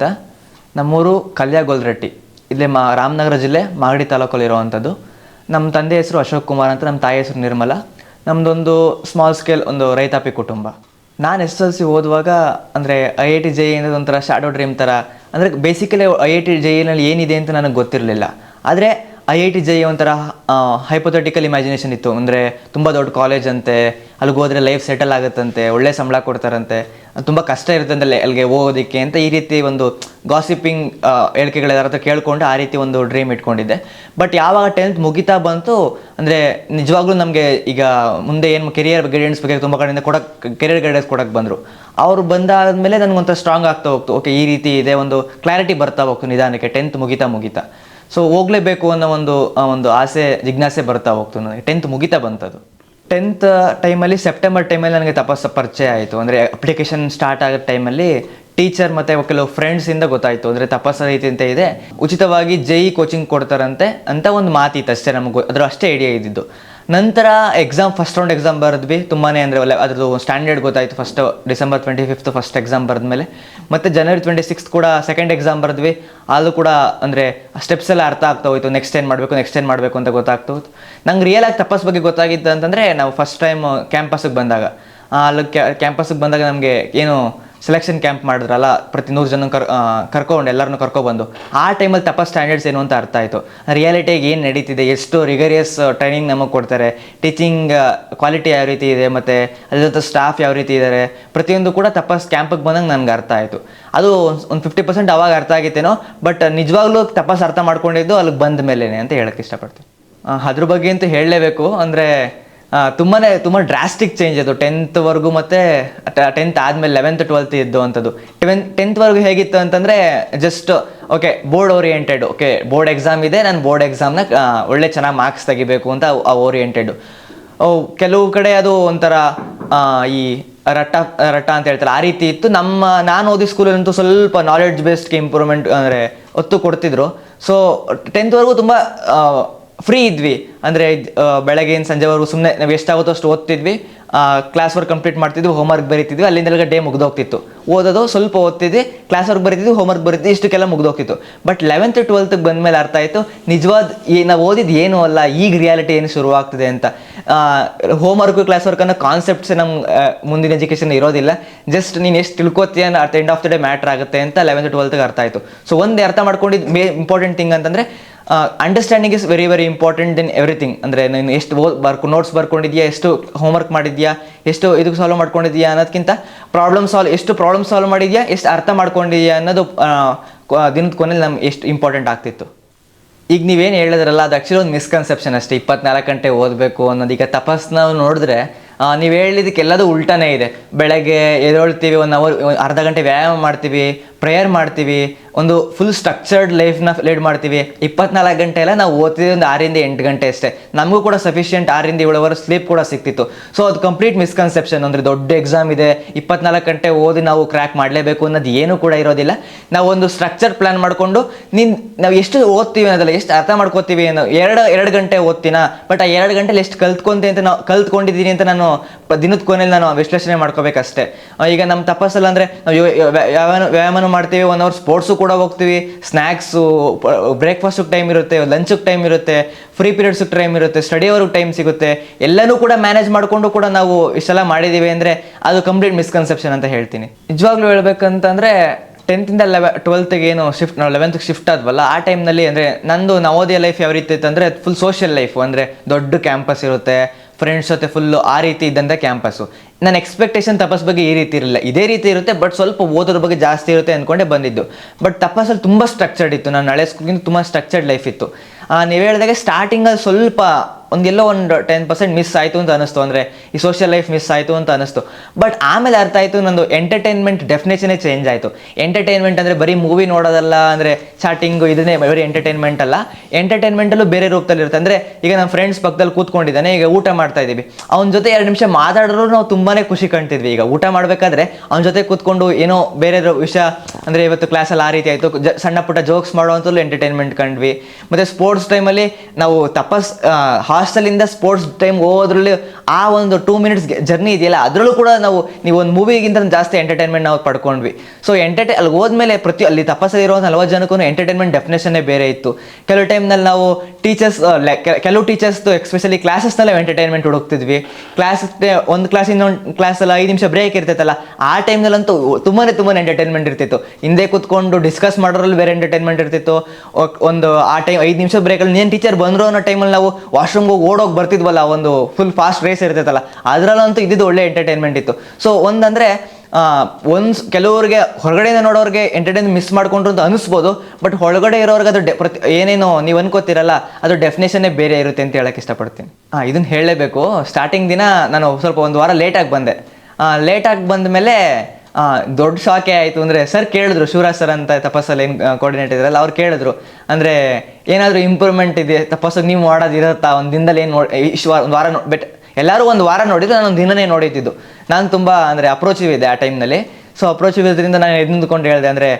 ಅಂತ. ನಮ್ಮೂರು ಕಲ್ಯ ಇಲ್ಲೇ ಮಾ, ರಾಮನಗರ ಜಿಲ್ಲೆ ಮಾಗಡಿ ತಾಲೂಕಲ್ಲಿ ಇರುವಂಥದ್ದು ನಮ್ಮ ತಂದೆ ಹೆಸರು ಅಶೋಕ್ ಕುಮಾರ್ ಅಂತ, ನಮ್ಮ ತಾಯಿ ಹೆಸರು ನಿರ್ಮಲ. ನಮ್ಮದೊಂದು ಸ್ಮಾಲ್ ಸ್ಕೇಲ್ ಒಂದು ರೈತಾಪಿ ಕುಟುಂಬ. ನಾನು ಎಸ್ ಎಲ್ ಸಿ ಓದುವಾಗ ಅಂದರೆ ಐ ಐ ಟಿ ಜೆ ಅನ್ನೋದು ಒಂಥರ ಶ್ಯಾಡೋ ಡ್ರೀಮ್ ಥರ ಅಂದರೆ basically I I T J ಏನಿದೆ ಅಂತ ನನಗೆ ಗೊತ್ತಿರಲಿಲ್ಲ. ಆದರೆ ಐ ಐ ಟಿ ಜೆ ಒಂಥರ ಹೈಪೊಥೆಟಿಕಲ್ ಇಮ್ಯಾಜಿನೇಷನ್ ಇತ್ತು. ಅಂದರೆ ತುಂಬ ದೊಡ್ಡ ಕಾಲೇಜ್ ಅಂತೆ, ಅಲ್ಲಿಗೆ ಹೋದರೆ ಲೈಫ್ ಸೆಟಲ್ ಆಗುತ್ತಂತೆ, ಒಳ್ಳೆ ಸಂಬಳ ಕೊಡ್ತಾರಂತೆ. ತುಂಬ ಕಷ್ಟ ಇರುತ್ತಂತೆ ಅಲ್ಲಿ ಅಲ್ಲಿಗೆ ಹೋಗೋದಕ್ಕೆ ಅಂತ ಈ ರೀತಿ ಒಂದು ಗಾಸಿಪಿಂಗ್ ಹೇಳಿಕೆಗಳು ಯಾರ ಹತ್ರ ಕೇಳ್ಕೊಂಡು ಆ ರೀತಿ ಒಂದು ಡ್ರೀಮ್ ಇಟ್ಕೊಂಡಿದ್ದೆ. ಬಟ್ ಯಾವಾಗ ಟೆಂತ್ ಮುಗಿತಾ ಬಂತು, ಅಂದರೆ ನಿಜವಾಗ್ಲೂ ನಮಗೆ ಈಗ ಮುಂದೆ ಏನು ಕೆರಿಯರ್ ಗೈಡೆನ್ಸ್ ಬಗ್ಗೆ ತುಂಬ ಕಡೆಯಿಂದ ಕೊಡಕ್ಕೆ ಕೆರಿಯರ್ ಗೈಡೆನ್ಸ್ ಕೊಡಕ್ಕೆ ಬಂದರು. ಅವರು ಬಂದಾದ ಮೇಲೆ ನನಗೊಂಥರ ಸ್ಟ್ರಾಂಗ್ ಆಗ್ತಾ ಹೋಗ್ತು. ಓಕೆ ಈ ರೀತಿ ಇದೆ ಒಂದು ಕ್ಲಾರಿಟಿ ಬರ್ತಾ ಹೋಗ್ತು ನಿಧಾನಕ್ಕೆ ಟೆಂತ್ ಮುಗಿತಾ ಮುಗಿತಾ. ಸೊ ಹೋಗ್ಲೇಬೇಕು ಅನ್ನೋ ಒಂದು ಒಂದು ಆಸೆ, ಜಿಜ್ಞಾಸೆ ಬರ್ತಾ ಹೋಗ್ತು ನನಗೆ. ಟೆಂತ್ ಮುಗಿತಾ ಬಂತದು. ಟೆಂತ್ ಟೈಮಲ್ಲಿ ಸೆಪ್ಟೆಂಬರ್ ಟೈಮಲ್ಲಿ ನನಗೆ ತಪಸ್ ಪರಿಚಯ ಆಯಿತು. ಅಂದರೆ ಅಪ್ಲಿಕೇಶನ್ ಸ್ಟಾರ್ಟ್ ಆಗೋ ಟೈಮಲ್ಲಿ ಟೀಚರ್ ಮತ್ತು ಕೆಲವು ಫ್ರೆಂಡ್ಸಿಂದ ಗೊತ್ತಾಯಿತು. ಅಂದರೆ, ತಪಸ್ಸ ರೀತಿ ಅಂತ ಇದೆ. ಉಚಿತವಾಗಿ ಜೈ ಕೋಚಿಂಗ್ ಕೊಡ್ತಾರಂತೆ ಅಂತ ಒಂದು ಮಾತಿತ್ತು ಅಷ್ಟೇ ನಮಗೆ. ಅದರ ಅಷ್ಟೇ ಐಡಿಯಾ ಇದ್ದಿದ್ದು. ನಂತರ ಎಕ್ಸಾಮ್ ಫಸ್ಟ್ ರೌಂಡ್ ಎಕ್ಸಾಮ್ ಬರೆದ್ವಿ. ತುಂಬಾ ಅಂದರೆ ಅದ್ರದ್ದು ಸ್ಟ್ಯಾಂಡರ್ಡ್ ಗೊತ್ತಾಯಿತು. First December twenty fifth first exam ಬರೆದ್ಮೇಲೆ. ಮತ್ತು ಜನವರಿ ಟ್ವೆಂಟಿ ಸಿಕ್ಸ್ತ್ ಕೂಡ ಸೆಕೆಂಡ್ ಎಕ್ಸಾಮ್ ಬರೆದ್ವಿ. ಅದು ಕೂಡ ಅಂದರೆ ಸ್ಟೆಪ್ಸ್ ಎಲ್ಲ ಅರ್ಥ ಆಗ್ತಾ ಹೋಯ್ತು. ನೆಕ್ಸ್ಟ್ ಏನು ಮಾಡಬೇಕು ನೆಕ್ಸ್ಟ್ ಏನು ಮಾಡಬೇಕು ಅಂತ ಗೊತ್ತಾಗ್ತಾ ಹೋಯ್ತು. ನಂಗೆ ರಿಯಲ್ ಆಗಿ ತಪಸ್ ಬಗ್ಗೆ ಗೊತ್ತಾಗಿದ್ದು ಅಂತಂದರೆ ನಾವು ಫಸ್ಟ್ ಟೈಮ್ ಕ್ಯಾಂಪಸ್ಗೆ ಬಂದಾಗ. ಅಲ್ಲಿ ಕ್ಯಾಂಪಸ್ಗೆ ಬಂದಾಗ ನಮಗೆ ಏನು ಸೆಲೆಕ್ಷನ್ ಕ್ಯಾಂಪ್ ಮಾಡಿದ್ರಲ್ಲ ಪ್ರತಿ ನೂರು ಜನ ಕರ್ ಕರ್ಕೊಂಡು ಎಲ್ಲರನ್ನು ಕರ್ಕೊಬಂದು ಆ ಟೈಮಲ್ಲಿ ತಪ್ಪ ಸ್ಟ್ಯಾಂಡರ್ಡ್ಸ್ ಏನು ಅಂತ ಅರ್ಥ ಆಯಿತು. ರಿಯಾಲಿಟಿಯಾಗಿ ಏನು ನಡೀತಿದೆ, ಎಷ್ಟು ರಿಗರಿಯಸ್ ಟ್ರೈನಿಂಗ್ ನಮಗೆ ಕೊಡ್ತಾರೆ. ಟೀಚಿಂಗ್ ಕ್ವಾಲಿಟಿ ಯಾವ ರೀತಿ ಇದೆ ಮತ್ತು ಅದ್ರ ಸ್ಟಾಫ್ ಯಾವ ರೀತಿ ಇದ್ದಾರೆ ಪ್ರತಿಯೊಂದು ಕೂಡ ತಪಸ್ ಕ್ಯಾಂಪಿಗೆ ಬಂದಂಗೆ ನನಗೆ ಅರ್ಥ ಆಯಿತು. ಅದು ಒಂದು ಫಿಫ್ಟಿ ಪರ್ಸೆಂಟ್ ಅವಾಗ ಅರ್ಥ ಆಗಿತ್ತೇನೋ ಬಟ್ ನಿಜವಾಗ್ಲೂ ತಪಸ್ ಅರ್ಥ ಮಾಡ್ಕೊಂಡಿದ್ದು ಅಲ್ಲಿಗೆ ಬಂದ ಮೇಲೇ ಅಂತ ಹೇಳೋಕ್ಕೆ ಇಷ್ಟಪಡ್ತೀನಿ. ಅದ್ರ ಬಗ್ಗೆ ಅಂತೂ ಹೇಳಲೇಬೇಕು, ಅಂದರೆ ತುಂಬಾ ತುಂಬ ಡ್ರಾಸ್ಟಿಕ್ ಚೇಂಜ್ ಅದು. ಟೆಂತ್ವರೆಗೂ ಮತ್ತು ಟೆಂತ್ ಆದಮೇಲೆ ಲೆವೆಂತ್ ಟ್ವೆಲ್ತ್ ಇದ್ದು ಅಂಥದ್ದು ಟೆವೆನ್ ಟೆಂತ್ವರೆಗೂ ಹೇಗಿತ್ತು ಅಂತಂದರೆ just okay board oriented okay board exam ಇದೆ, ನಾನು ಬೋರ್ಡ್ ಎಕ್ಸಾಮ್ನ ಒಳ್ಳೆ ಚೆನ್ನಾಗಿ ಮಾರ್ಕ್ಸ್ ತೆಗಿಬೇಕು ಅಂತ ಆ ಓರಿಯೆಂಟೆಡು ಕೆಲವು ಕಡೆ ಅದು ಒಂಥರ ಈ ರಟ್ಟ ರಟ್ಟ ಅಂತ ಹೇಳ್ತಾರೆ ಆ ರೀತಿ ಇತ್ತು. ನಮ್ಮ, ನಾನು ಓದಿ ಸ್ಕೂಲಲ್ಲಂತೂ ಸ್ವಲ್ಪ ನಾಲೆಡ್ಜ್ ಬೇಸ್ಡ್ಗೆ ಇಂಪ್ರೂವ್ಮೆಂಟ್ ಅಂದರೆ, ಒತ್ತು ಕೊಡ್ತಿದ್ರು. ಸೊ ಟೆಂತ್ವರೆಗೂ ತುಂಬ ಫ್ರೀ ಇದ್ವಿ. ಅಂದರೆ ಬೆಳಗ್ಗೆಯಿಂದ ಸಂಜೆವರೆಗೂ ಸುಮ್ಮನೆ ನಾವು ಎಷ್ಟಾಗುತ್ತೋ ಅಷ್ಟು ಓದ್ತಿದ್ವಿ. ಕ್ಲಾಸ್ ವರ್ಕ್ ಕಂಪ್ಲೀಟ್ ಮಾಡ್ತಿದ್ವಿ ಹೋಮ್ವರ್ಕ್ ಬರೀತಿದ್ವಿ ಅಲ್ಲಿಂದಲೇ ಡೇ ಮುಗ್ದೋಗ್ತಿತ್ತು. ಓದೋದು ಸ್ವಲ್ಪ ಓದ್ತಿದ್ವಿ ಕ್ಲಾಸ್ ವರ್ಕ್ ಬರೀತಿದ್ವಿ ಹೋಮ್ವರ್ಕ್ ಬರೀತಿದ್ವಿ, ಇಷ್ಟಕ್ಕೆಲ್ಲ ಮುಗ್ದೋಗ್ತಿತ್ತು. ಬಟ್ ಲೆವೆಂತ್ ಟ್ವೆಲ್ತ್ಗೆ ಬಂದಮೇಲೆ ಅರ್ಥ ಆಯಿತು, ನಿಜವಾದ ಈ ನಾವು ಓದಿದ್ದು ಏನೂ ಅಲ್ಲ, ಈಗ ರಿಯಾಲಿಟಿ ಏನು ಶುರುವಾಗ್ತಿದೆ ಅಂತ. ಹೋಮ್ವರ್ಕು ಕ್ಲಾಸ್ ವರ್ಕ್ ಅನ್ನೋ ಕಾನ್ಸೆಪ್ಟ್ಸ್ ನಮ್ಮ ಮುಂದಿನ ಎಜುಕೇಷನ್ ಇರೋದಿಲ್ಲ. ಜಸ್ಟ್ ನೀನು ಎಷ್ಟು ತಿಳ್ಕೊತೀಯ at end of the day matter ಆಗುತ್ತೆ ಅಂತ ಲೆವೆಂತ್ ಟ್ವೆಲ್ತ್ಗೆ ಅರ್ಥ ಆಯಿತು. ಸೊ ಒಂದು ಅರ್ಥ ಮಾಡ್ಕೊಂಡಿದ್ದು ಮೇ ಇಂಪಾರ್ಟೆಂಟ್ ಥಿಂಗ್ ಅಂತಂದರೆ understanding is very very important then everything ಅಂದರೆ ನೀನು ಎಷ್ಟು ಓದ್, ಬರ್ಕೊ ನೋಟ್ಸ್ ಬರ್ಕೊಂಡಿದ್ಯಾ, ಎಷ್ಟು ಹೋಮ್ವರ್ಕ್ ಮಾಡಿದ್ಯಾ, ಎಷ್ಟು ಇದಕ್ಕೆ ಸಾಲ್ವ್ ಮಾಡ್ಕೊಂಡಿದ್ಯಾ ಅನ್ನೋದಕ್ಕಿಂತ ಪ್ರಾಬ್ಲಮ್ ಸಾಲ್ವ್ ಎಷ್ಟು ಪ್ರಾಬ್ಲಮ್ ಸಾಲ್ವ್ ಮಾಡಿದ್ಯಾ, ಎಷ್ಟು ಅರ್ಥ ಮಾಡ್ಕೊಂಡಿದ್ಯಾ ಅನ್ನೋದು ದಿನದ ಕೊನೆಯಲ್ಲಿ ನಮ್ಗೆ ಎಷ್ಟು ಇಂಪಾರ್ಟೆಂಟ್ ಆಗ್ತಿತ್ತು. ಈಗ ನೀವೇನು ಹೇಳಿದ್ರಲ್ಲ, ಅದು ಆ್ಯಕ್ಚುಲಿ ಒಂದು ಮಿಸ್ಕನ್ಸೆಪ್ಷನ್ ಅಷ್ಟೇ. ಇಪ್ಪತ್ನಾಲ್ಕು ಗಂಟೆ ಓದಬೇಕು ಅನ್ನೋದು. ಈಗ ತಪಸ್ನ ನೋಡಿದ್ರೆ ನೀವು ಹೇಳಿದಕ್ಕೆಲ್ಲದೂ ಉಲ್ಟಾನೇ ಇದೆ. ಬೆಳಗ್ಗೆ ಎದ್ದೇಳ್ತೀವಿ ಒನ್ ಅವರ್ ಅರ್ಧ ಗಂಟೆ ವ್ಯಾಯಾಮ ಮಾಡ್ತೀವಿ ಪ್ರೇಯರ್ ಮಾಡ್ತೀವಿ, ಒಂದು ಫುಲ್ ಸ್ಟ್ರಕ್ಚರ್ಡ್ ಲೈಫ್ನ ಲೀಡ್ ಮಾಡ್ತೀವಿ. ಇಪ್ಪತ್ನಾಲ್ಕು ಗಂಟೆ ಎಲ್ಲ ನಾವು ಓದ್ತಿದ್ವಿ ಒಂದು ಆರಿಂದ ಎಂಟು ಗಂಟೆ ಅಷ್ಟೇ. ನಮಗೂ ಕೂಡ ಸಫಿಷಿಯೆಂಟ್ ಆರಿಂದ ಏಳು ಅವರ್ ಸ್ಲೀಪ್ ಕೂಡ ಸಿಕ್ತಿತ್ತು. ಸೊ ಅದು ಕಂಪ್ಲೀಟ್ ಮಿಸ್ಕನ್ಸೆಪ್ಷನ್ ಅಂದರೆ ದೊಡ್ಡ ಎಕ್ಸಾಮ್ ಇದೆ, ಇಪ್ಪತ್ನಾಲ್ಕು ಗಂಟೆ ಓದಿ ನಾವು ಕ್ರ್ಯಾಕ್ ಮಾಡಲೇಬೇಕು ಅನ್ನೋದು ಏನೂ ಕೂಡ ಇರೋದಿಲ್ಲ. ನಾವು ಒಂದು ಸ್ಟ್ರಕ್ಚರ್ ಪ್ಲ್ಯಾನ್ ಮಾಡಿಕೊಂಡು, ನಿನ್, ನಾವು ಎಷ್ಟು ಓದ್ತೀವಿ ಅನ್ನೋದಲ್ಲ, ಎಷ್ಟು ಅರ್ಥ ಮಾಡ್ಕೋತೀವಿ ಅನ್ನೋ, ಎರಡು ಎರಡು ಗಂಟೆ ಓದ್ತೀನ ಬಟ್ ಆ ಎರಡು ಗಂಟೆಲಿ ಎಷ್ಟು ಕಲ್ತ್ಕೊಂತೆ ಅಂತ ನಾವು, ಕಲ್ತ್ಕೊಂಡಿದ್ದೀನಿ ಅಂತ ನಾನು ದಿನದ ಕೊನೆಯಲ್ಲಿ ನಾನು ವಿಶ್ಲೇಷಣೆ ಮಾಡ್ಕೋಬೇಕಷ್ಟೇ. ಈಗ ನಮ್ಮ ತಪಸ್ಸಲ್ಲ ಅಂದರೆ ನಾವು ವ್ಯಾಯಾಮ ಮಾಡ್ತೀವಿ ಒನ್ ಅವರ್ ಸ್ಪೋರ್ಟ್ಸು ಕೂಡ ಹೋಗ್ತೀವಿ. ಸ್ನ್ಯಾಕ್ಸು ಬ್ರೇಕ್ಫಾಸ್ಟಿಗೆ ಟೈಮ್ ಇರುತ್ತೆ ಲಂಚಿಗೆ ಟೈಮ್ ಇರುತ್ತೆ ಫ್ರೀ ಪೀರಿಯಡ್ಸಿಗೆ ಟೈಮ್ ಇರುತ್ತೆ ಸ್ಟಡಿ ಅವ್ರಿಗೆ ಟೈಮ್ ಸಿಗುತ್ತೆ. ಎಲ್ಲನೂ ಕೂಡ ಮ್ಯಾನೇಜ್ ಮಾಡಿಕೊಂಡು ಕೂಡ ನಾವು ಇಷ್ಟೆಲ್ಲ ಮಾಡಿದ್ದೀವಿ ಅಂದರೆ ಅದು ಕಂಪ್ಲೀಟ್ ಮಿಸ್ಕನ್ಸೆಪ್ಷನ್ ಅಂತ ಹೇಳ್ತೀನಿ. ನಿಜವಾಗ್ಲೂ ಹೇಳ್ಬೇಕಂತಂದರೆ ಟೆಂತಿಂದ ಲೆವೆ ಟ್ವೆಲ್ತ್ಗೆ ಏನು ಶಿಫ್ಟ್ ನಾವು ಲೆವೆಂತ್ಗೆ ಶಿಫ್ಟ್ ಆದ್ವಲ್ಲ, ಆ ಟೈಮ್ನಲ್ಲಿ ಅಂದರೆ ನಂದು ನವೋದಯ ಲೈಫ್ ಯಾವ ರೀತಿ ಇತ್ತು ಅಂದರೆ ಫುಲ್ ಸೋಷಿಯಲ್ ಲೈಫು ಅಂದರೆ ದೊಡ್ಡ ಕ್ಯಾಂಪಸ್ ಇರುತ್ತೆ ಫ್ರೆಂಡ್ಸ್ ಜೊತೆ ಫುಲ್ಲು ಆ ರೀತಿ ಇದ್ದಂಥ ಕ್ಯಾಂಪಸ್ಸು ನನ್ನ ಎಕ್ಸ್ಪೆಕ್ಟೇಷನ್ ತಪಸ್ ಬಗ್ಗೆ ಈ ರೀತಿ ಇರಲಿಲ್ಲ. ಇದೇ ರೀತಿ ಇರುತ್ತೆ ಬಟ್ ಸ್ವಲ್ಪ ಓದೋದ್ರ ಬಗ್ಗೆ ಜಾಸ್ತಿ ಇರುತ್ತೆ ಅಂದ್ಕೊಂಡೆ ಬಂದಿದ್ದು. ಬಟ್ ತಪಸ್ಸಲ್ಲಿ ತುಂಬ ಸ್ಟ್ರಕ್ಚರ್ಡ್ ಇತ್ತು. ನಾನು ಹಳೆ ಸ್ಕೂಲ್ಗಿಂತ ತುಂಬ ಸ್ಟ್ರಕ್ಚರ್ಡ್ ಲೈಫ್ ಇತ್ತು. ನೀವು ಹೇಳಿದಾಗೆ ಸ್ಟಾರ್ಟಿಂಗಲ್ಲಿ ಸ್ವಲ್ಪ ಒಂದೆಲ್ಲೋ ಒಂದು ಟೆನ್ ಪರ್ಸೆಂಟ್ ಮಿಸ್ ಆಯಿತು ಅಂತ ಅನಿಸ್ತು ಅಂದರೆ ಈ ಸೋಷಿಯಲ್ ಲೈಫ್ ಮಿಸ್ ಆಯಿತು ಅಂತ ಅನಿಸ್ತು ಬಟ್ ಆಮೇಲೆ ಅರ್ಥ ಆಯಿತು ನಂದು ಎಂಟರ್ಟೈನ್ಮೆಂಟ್ ಡೆಫಿನೇಷನೇ ಚೇಂಜ್ ಆಯಿತು. ಎಂಟರ್ಟೈನ್ಮೆಂಟ್ ಅಂದರೆ ಬರೀ ಮೂವಿ ನೋಡೋದಲ್ಲ, ಅಂದರೆ ಚಾಟಿಂಗು ಇದನ್ನೇ ಬರೀ ಎಂಟರ್ಟೈನ್ಮೆಂಟ್ ಅಲ್ಲ. ಎಂಟರ್ಟೈನ್ಮೆಂಟಲ್ಲೂ ಬೇರೆ ರೂಪದಲ್ಲಿ ಇರುತ್ತೆ. ಅಂದರೆ ಈಗ ನಮ್ಮ ಫ್ರೆಂಡ್ಸ್ ಪಕ್ಕದಲ್ಲಿ ಕೂತ್ಕೊಂಡಿದ್ದಾನೆ, ಈಗ ಊಟ ಮಾಡ್ತಾ ಇದ್ದೀವಿ. ಅವನ ಜೊತೆ ಎರಡು ನಿಮಿಷ ಮಾತಾಡೋರು ನಾವು ತುಂಬಾ ಖುಷಿ ಕಾಣ್ತಿದ್ವಿ. ಈಗ ಊಟ ಮಾಡಬೇಕಾದ್ರೆ ಅವನ ಜೊತೆ ಕೂತ್ಕೊಂಡು ಏನೋ ಬೇರೆ ವಿಷಯ, ಅಂದರೆ ಇವತ್ತು ಕ್ಲಾಸಲ್ಲಿ ಆ ರೀತಿ ಆಯಿತು. ಜ ಸಣ್ಣ ಪುಟ್ಟ ಜೋಕ್ಸ್ ಮಾಡುವಂಥದ್ದು ಎಂಟರ್ಟೈನ್ಮೆಂಟ್ ಕಂಡ್ವಿ. ಮತ್ತು ಸ್ಪೋರ್ಟ್ಸ್ ಟೈಮಲ್ಲಿ ನಾವು ತಪಸ್ ಹಾಲ್ ಹಾಸ್ಟೆಲಿಂದ ಸ್ಪೋರ್ಟ್ಸ್ ಟೈಮ್ ಹೋಗೋದ್ರಲ್ಲಿ ಆ ಒಂದು ಟೂ ಮಿನಿಟ್ಸ್ ಜರ್ನಿ ಇದೆಯಲ್ಲ, ಅದರಲ್ಲೂ ಕೂಡ ನಾವು, ನೀವು ಒಂದು ಮೂವಿಗಿಂತ ಜಾಸ್ತಿ ಎಂಟರ್ಟೈನ್ಮೆಂಟ್ ನಾವು ಪಡ್ಕೊಂಡ್ವಿ. ಸೊ ಎಂಟರ್ಟೈ ಅಲ್ಲಿ ಹೋದ್ಮೇಲೆ ಪ್ರತಿ, ಅಲ್ಲಿ ತಪಸ್ಸಲ್ಲಿ ಇರೋ ನಲವತ್ತು ಜನಕ್ಕೂ ಎಂಟರ್ಟೈನ್ಮೆಂಟ್ ಡೆಫಿನೇಷನ್ನೇ ಬೇರೆ ಇತ್ತು. ಕೆಲವು ಟೈಮ್ನಲ್ಲಿ ನಾವು ಟೀಚರ್ಸ್ ಕೆಲವು ಟೀಚರ್ಸ್ದು ಎಕ್ಸ್ಪೆಷಲಿ ಕ್ಲಾಸಸ್ನಲ್ಲೇ ಎಂಟರ್ಟೈನ್ಮೆಂಟ್ ಹುಡುಕ್ತಿದ್ವಿ. ಕ್ಲಾಸ್ ಒಂದು ಕ್ಲಾಸಿಂದ ಒಂದು ಕ್ಲಾಸಲ್ಲ ಐದು ನಿಮಿಷ ಬ್ರೇಕ್ ಇರ್ತೈತಲ್ಲ, ಆ ಟೈಮ್ನಲ್ಲಂತೂ ತುಂಬಾ ತುಂಬಾ ಎಂಟರ್ಟೈನ್ಮೆಂಟ್ ಇರ್ತಿತ್ತು. ಹಿಂದೆ ಕೂತ್ಕೊಂಡು ಡಿಸ್ಕಸ್ ಮಾಡೋರಲ್ಲಿ ಬೇರೆ ಎಂಟರ್ಟೈನ್ಮೆಂಟ್ ಇರ್ತಿತ್ತು. ಒಂದು ಆ ಟೈಮ್, ಐದು ನಿಮಿಷ ಬ್ರೇಕಲ್ಲಿ ನೀನು ಟೀಚರ್ ಬಂದರು ಅನ್ನೋ ಟೈಮಲ್ಲಿ ನಾವು ವಾಶ್ರೂಮ್ಗೆ ಹೋಗಿ ಓಡೋಗಿ ಬರ್ತಿದ್ವಲ್ಲ, ಒಂದು ಫುಲ್ ಫಾಸ್ಟ್ ರೇಸ್ ಇರ್ತೈತಲ್ಲ, ಅದರಲ್ಲಂತೂ ಇದ್ದಿದ್ದು ಒಳ್ಳೆ ಎಂಟರ್ಟೈನ್ಮೆಂಟ್ ಇತ್ತು. ಸೊ ಒಂದಂದ್ರೆ ಒಂದು ಕೆಲವರಿಗೆ ಹೊರಗಡೆಯಿಂದ ನೋಡೋರಿಗೆ ಎಂಟರ್ಟೈನ್ ಮಿಸ್ ಮಾಡ್ಕೊಂಡ್ರು ಅಂತ ಅನಿಸ್ಬೋದು ಬಟ್ ಒಳಗಡೆ ಇರೋರಿಗೆ ಅದು ಡೆ ಪ್ರತಿ, ಏನೇನು ನೀವು ಅನ್ಕೋತಿರಲ್ಲ, ಅದು ಡೆಫಿನೇಷನ್ನೇ ಬೇರೆ ಇರುತ್ತೆ ಅಂತ ಹೇಳಕ್ಕೆ ಇಷ್ಟಪಡ್ತೀನಿ. ಹಾಂ ಇದನ್ನು ಹೇಳಲೇಬೇಕು. ಸ್ಟಾರ್ಟಿಂಗ್ ದಿನ ನಾನು ಸ್ವಲ್ಪ ಒಂದು ವಾರ ಲೇಟಾಗಿ ಬಂದೆ. ಲೇಟಾಗಿ ಬಂದ ಮೇಲೆ ದೊಡ್ಡ ಶಾಕೆ ಆಯಿತು ಅಂದರೆ ಸರ್ ಕೇಳಿದ್ರು, ಶಿವರಾಜ್ ಸರ್ ಅಂತ ತಪಸ್ಸಲ್ಲಿ ಏನು ಕೋರ್ಡಿನೇಟ್ ಇದ್ರಲ್ಲ, ಅವ್ರು ಕೇಳಿದ್ರು, ಅಂದರೆ ಏನಾದರೂ ಇಂಪ್ರೂವ್ಮೆಂಟ್ ಇದೆ, ತಪಸ್ಸು ನೀವು ಮಾಡೋದಿರತ್ತಾ ಒಂದು ದಿನದಲ್ಲಿ ಏನು ನೋಡಿ ವಾರ ಒಂದು ವಾರ ನೋ, ಬೆಟ್ ಎಲ್ಲರೂ ಒಂದು ವಾರ ನೋಡಿದ್ರು ನಾನು ಒಂದು ದಿನನೇ ನೋಡಿದ್ದು ನಾನು ತುಂಬ, ಅಂದರೆ ಅಪ್ರೋಚಿವ್ ಇದೆ ಆ ಟೈಮ್ನಲ್ಲಿ ಸೊ ಅಪ್ರೋಚಿವ್ ಇದ್ರಿಂದ ನಾನು ಎದ್ದು ನಿಂತ್ಕೊಂಡು ಹೇಳಿದೆ, ಅಂದರೆ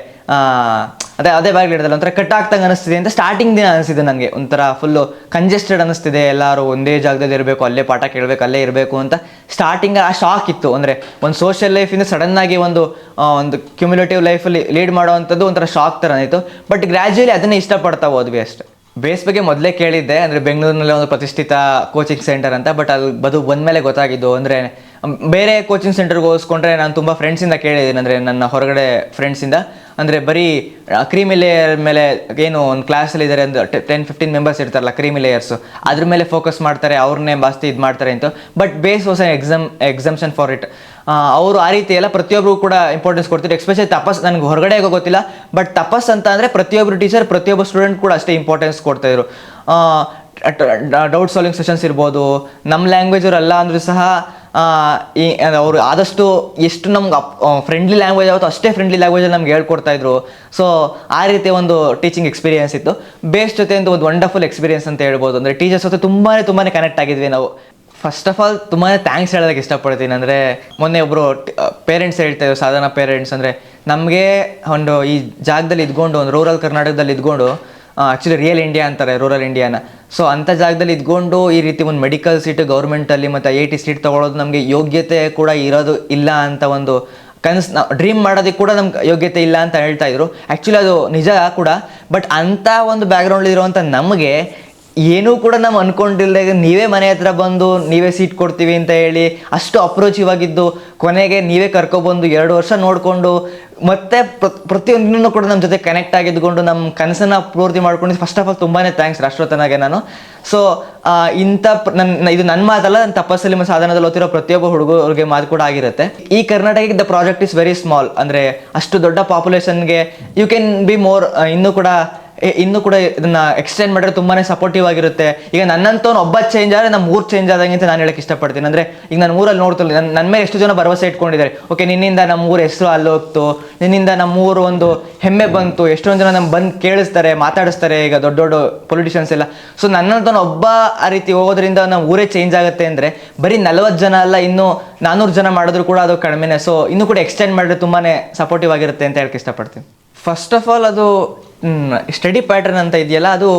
ಅದೇ ಅದೇ ಬಾಗಿಲು ಹಿಡಿದಲ್ಲ, ಒಂಥರ ಕಟ್ ಆಗ್ತಂಗೆ ಅನಿಸ್ತಿದೆ ಅಂತ ಸ್ಟಾರ್ಟಿಂಗ್ ದಿನ ಅನಿಸ್ತಿದೆ ನನಗೆ ಒಂಥರ ಫುಲ್ಲು ಕಂಜೆಸ್ಟೆಡ್ ಅನಿಸ್ತಿದೆ, ಎಲ್ಲರೂ ಒಂದೇ ಜಾಗದಲ್ಲಿ ಇರಬೇಕು, ಅಲ್ಲೇ ಪಾಠ ಕೇಳಬೇಕು, ಅಲ್ಲೇ ಇರಬೇಕು ಅಂತ ಸ್ಟಾರ್ಟಿಂಗ್ ಆ ಶಾಕ್ ಇತ್ತು. ಅಂದರೆ ಒಂದು ಸೋಷಿಯಲ್ ಲೈಫಿಂದ ಸಡನ್ನಾಗಿ ಒಂದು ಒಂದು ಕ್ಯುಮ್ಯುಲೇಟಿವ್ ಲೈಫಲ್ಲಿ ಲೀಡ್ ಮಾಡೋವಂಥದ್ದು ಒಂಥರ ಶಾಕ್ ಥರ ಇತ್ತು. ಬಟ್ ಗ್ರ್ಯಾಜುಯಲಿ ಅದನ್ನೇ ಇಷ್ಟಪಡ್ತಾ ಹೋದ್ವಿ ಅಷ್ಟೇ. ಬೇಸ್ ಬಗ್ಗೆ ಮೊದಲೇ ಕೇಳಿದ್ದೆ, ಅಂದರೆ ಬೆಂಗಳೂರಿನಲ್ಲಿ ಒಂದು ಪ್ರತಿಷ್ಠಿತ ಕೋಚಿಂಗ್ ಸೆಂಟರ್ ಅಂತ ಬಟ್ ಅಲ್ಲಿ ಬದು ಬಂದಮೇಲೆ ಗೊತ್ತಾಗಿದ್ದು. ಅಂದರೆ, ಬೇರೆ ಕೋಚಿಂಗ್ ಸೆಂಟರ್ಗೆ ಹೋಲಿಸ್ಕೊಂಡ್ರೆ ನಾನು ತುಂಬ ಫ್ರೆಂಡ್ಸಿಂದ ಕೇಳಿದ್ದೀನಿ. ಅಂದರೆ ನನ್ನ ಹೊರಗಡೆ ಫ್ರೆಂಡ್ಸಿಂದ ಅಂದರೆ ಬರೀ ಕ್ರೀಮಿ ಲೇಯರ್ ಮೇಲೆ ಏನು ಒಂದು ಕ್ಲಾಸಲ್ಲಿ ಇದ್ದಾರೆ ಅಂದ್ರೆ ಟೆನ್ ಫಿಫ್ಟೀನ್ ಮೆಂಬರ್ಸ್ ಇರ್ತಾರಲ್ಲ ಕ್ರೀಮಿ ಲೇಯರ್ಸು ಅದ್ರ ಮೇಲೆ ಫೋಕಸ್ ಮಾಡ್ತಾರೆ, ಅವ್ರನ್ನೇ ಜಾಸ್ತಿ ಇದು ಮಾಡ್ತಾರೆ ಅಂತ. But base was exam examination for it ಅವರು ಆ ರೀತಿ ಎಲ್ಲ ಪ್ರತಿಯೊಬ್ಬರು ಕೂಡ ಇಂಪಾರ್ಟೆನ್ಸ್ ಕೊಡ್ತಾರೆ ಎಕ್ಸ್ಪೆಷಲಿ ತಪಸ್, ನನಗೆ ಹೊರಗಡೆ ಗೊತ್ತಿಲ್ಲ ಬಟ್ ತಪಸ್ ಅಂತ ಅಂದರೆ ಪ್ರತಿಯೊಬ್ಬರು ಟೀಚರ್ ಪ್ರತಿಯೊಬ್ಬ ಸ್ಟೂಡೆಂಟ್ ಕೂಡ ಅಷ್ಟೇ ಇಂಪಾರ್ಟೆನ್ಸ್ ಕೊಡ್ತಾಯಿದ್ರು ಡೌಟ್ ಸಾಲ್ವಿಂಗ್ ಸೆಷನ್ಸ್ ಇರ್ಬೋದು ನಮ್ಮ ಲ್ಯಾಂಗ್ವೇಜ್ ಅಲ್ಲ ಅಂದರೂ ಸಹ ಈ ಅವರು ಆದಷ್ಟು ಎಷ್ಟು ನಮ್ಗೆ ಅಪ್ ಫ್ರೆಂಡ್ಲಿ ಲ್ಯಾಂಗ್ವೇಜ್ ಆಗುತ್ತೋ ಅಷ್ಟೇ ಫ್ರೆಂಡ್ಲಿ ಲ್ಯಾಂಗ್ವೇಜಲ್ಲಿ ನಮ್ಗೆ ಹೇಳ್ಕೊಡ್ತಾ ಇದ್ರು. ಸೊ ಆ ರೀತಿ ಒಂದು ಟೀಚಿಂಗ್ ಎಕ್ಸ್ಪೀರಿಯನ್ಸ್ ಇತ್ತು. ಬೇಸ್ ಜೊತೆ ಒಂದು ಒಂದು ವಂಡರ್ಫುಲ್ ಎಕ್ಸ್ಪೀರಿಯನ್ಸ್ ಅಂತ ಹೇಳ್ಬೋದು. ಅಂದರೆ ಟೀಚರ್ಸ್ ಜೊತೆ ತುಂಬಾ ತುಂಬಾ ಕನೆಕ್ಟ್ ಆಗಿದ್ವಿ ನಾವು. ಫಸ್ಟ್ ಆಫ್ ಆಲ್ ತುಂಬಾ ಥ್ಯಾಂಕ್ಸ್ ಹೇಳೋದಕ್ಕೆ ಇಷ್ಟಪಡ್ತೀನಿ. ಅಂದರೆ ಮೊನ್ನೆ ಒಬ್ಬರು ಪೇರೆಂಟ್ಸ್ ಹೇಳ್ತಾ ಇದ್ರು, ಸಾಧಾರಣ ಪೇರೆಂಟ್ಸ್ ಅಂದರೆ ನಮಗೆ ಒಂದು ಈ ಜಾಗದಲ್ಲಿ ಇದ್ಕೊಂಡು, ಒಂದು ರೂರಲ್ ಕರ್ನಾಟಕದಲ್ಲಿ ಇದ್ಕೊಂಡು ಆ್ಯಕ್ಚುಲಿ ರಿಯಲ್ ಇಂಡಿಯಾ ಅಂತಾರೆ ರೂರಲ್ ಇಂಡಿಯಾನ ಸೊ ಅಂಥ ಜಾಗದಲ್ಲಿ ಇದ್ಕೊಂಡು ಈ ರೀತಿ ಒಂದು ಮೆಡಿಕಲ್ ಸೀಟ್ ಗೌರ್ಮೆಂಟಲ್ಲಿ ಮತ್ತು ಐ ಟಿ ಸೀಟ್ ತೊಗೊಳೋದು ನಮಗೆ ಯೋಗ್ಯತೆ ಕೂಡ ಇರೋದು ಇಲ್ಲ ಅಂತ ಒಂದು ಕನಸು ಡ್ರೀಮ್ ಮಾಡೋದಕ್ಕೆ ಕೂಡ ನಮ್ಗೆ ಯೋಗ್ಯತೆ ಇಲ್ಲ ಅಂತ ಹೇಳ್ತಾ ಇದ್ರು. ಆ್ಯಕ್ಚುಲಿ ಅದು ನಿಜ ಕೂಡ ಬಟ್ ಅಂಥ ಒಂದು ಬ್ಯಾಕ್ಗ್ರೌಂಡ್ ಇರುವಂಥ ನಮಗೆ ಏನೂ ಕೂಡ ನಾವು ಅನ್ಕೊಂಡಿಲ್ಲದೆ ನೀವೇ ಮನೆ ಹತ್ರ ಬಂದು ನೀವೇ ಸೀಟ್ ಕೊಡ್ತೀವಿ ಅಂತ ಹೇಳಿ ಅಷ್ಟು ಆಗಿದ್ದು ಕೊನೆಗೆ ನೀವೇ ಕರ್ಕೊಬಂದು ಎರಡು ವರ್ಷ ನೋಡಿಕೊಂಡು ಮತ್ತೆ ಪ್ರ- ಪ್ರತಿಯೊಂದನ್ನು ಕೂಡ ನಮ್ಮ ಜೊತೆ ಕನೆಕ್ಟ್ ಆಗಿದ್ಕೊಂಡು ನಮ್ಮ ಕನಸನ್ನು ಪೂರ್ತಿ ಮಾಡ್ಕೊಂಡು ಫಸ್ಟ್ ಆಫ್ ಆಲ್ ತುಂಬಾ ಥ್ಯಾಂಕ್ಸ್ ರಾಷ್ಟ್ರತನಾಗೆ ನಾನು. ಸೊ ಇಂಥ ನನ್ನ ಇದು ನನ್ನ ಮಾತಲ್ಲ ನನ್ನ ತಪಸ್ಸಲ್ಲಿ ಮತ್ತು ಸಾಧನದಲ್ಲಿ ಓದ್ತಿರೋ ಪ್ರತಿಯೊಬ್ಬ ಹುಡುಗರಿಗೆ ಮಾತು ಕೂಡ ಆಗಿರುತ್ತೆ. ಈ ಕರ್ನಾಟಕಕ್ಕೆ the project is very small ಅಂದರೆ ಅಷ್ಟು ದೊಡ್ಡ ಪಾಪ್ಯುಲೇಷನ್ಗೆ ಯು ಕ್ಯಾನ್ ಬಿ ಮೋರ್ ಇನ್ನೂ ಕೂಡ ಇನ್ನೂ ಕೂಡ ಇದನ್ನ ಎಕ್ಸ್ಟೆಂಡ್ ಮಾಡಿದ್ರೆ ತುಂಬಾನೇ ಸಪೋರ್ಟಿವ್ ಆಗಿರುತ್ತೆ. ಈಗ ನನ್ನಂತ ಒಬ್ಬ ಚೇಂಜ್ ಆದರೆ ನಮ್ಮ ಊರ್ ಚೇಂಜ್ ಆದಂಗೆ ಅಂತ ನಾನು ಹೇಳಕ್ಕೆ ಇಷ್ಟಪಡ್ತೀನಿ. ಅಂದ್ರೆ ಈಗ ನಾನು ಊರಲ್ಲಿ ನೋಡ್ತಿಲ್ಲ ನನ್ನ ನನ್ನ ಮೇಲೆ ಎಷ್ಟು ಜನ ಭರವಸೆ ಇಟ್ಕೊಂಡಿದ್ದಾರೆ. ಓಕೆ ನಿನ್ನಿಂದ ನಮ್ಮ ಊರ ಹೆಸರು ಅಲ್ಲಿ ಹೋಗ್ತು ನಿನ್ನಿಂದ ನಮ್ಮ ಊರು ಒಂದು ಹೆಮ್ಮೆ ಬಂತು, ಎಷ್ಟೊಂದು ಜನ ನಮ್ಮ ಬಂದು ಕೇಳಿಸ್ತಾರೆ, ಮಾತಾಡಿಸ್ತಾರೆ, ಈಗ ದೊಡ್ಡ ದೊಡ್ಡ ಪೊಲಿಟಿಷಿಯನ್ಸ್ ಎಲ್ಲ. ಸೊ ನನ್ನಂತ ಒಬ್ಬ ಆ ರೀತಿ ಹೋಗೋದ್ರಿಂದ ನಮ್ಮ ಊರೇ ಚೇಂಜ್ ಆಗುತ್ತೆ ಅಂದ್ರೆ ಬರೀ ನಲವತ್ತು ಜನ ಅಲ್ಲ, ಇನ್ನು ನಾನ್ನೂರು ಜನ ಮಾಡಿದ್ರು ಕೂಡ ಅದು ಕಡಿಮೆನೆ. ಸೊ ಇನ್ನು ಕೂಡ ಎಕ್ಸ್ಟೆಂಡ್ ಮಾಡಿದ್ರೆ ತುಂಬಾನೇ ಸಪೋರ್ಟಿವ್ ಆಗಿರುತ್ತೆ ಅಂತ ಹೇಳಕ್ಕೆ ಇಷ್ಟಪಡ್ತೀನಿ. ಫಸ್ಟ್ ಆಫ್ ಆಲ್ ಅದು ಸ್ಟಡಿ ಪ್ಯಾಟರ್ನ್ ಅಂತ ಇದೆಯಲ್ಲ, ಅದು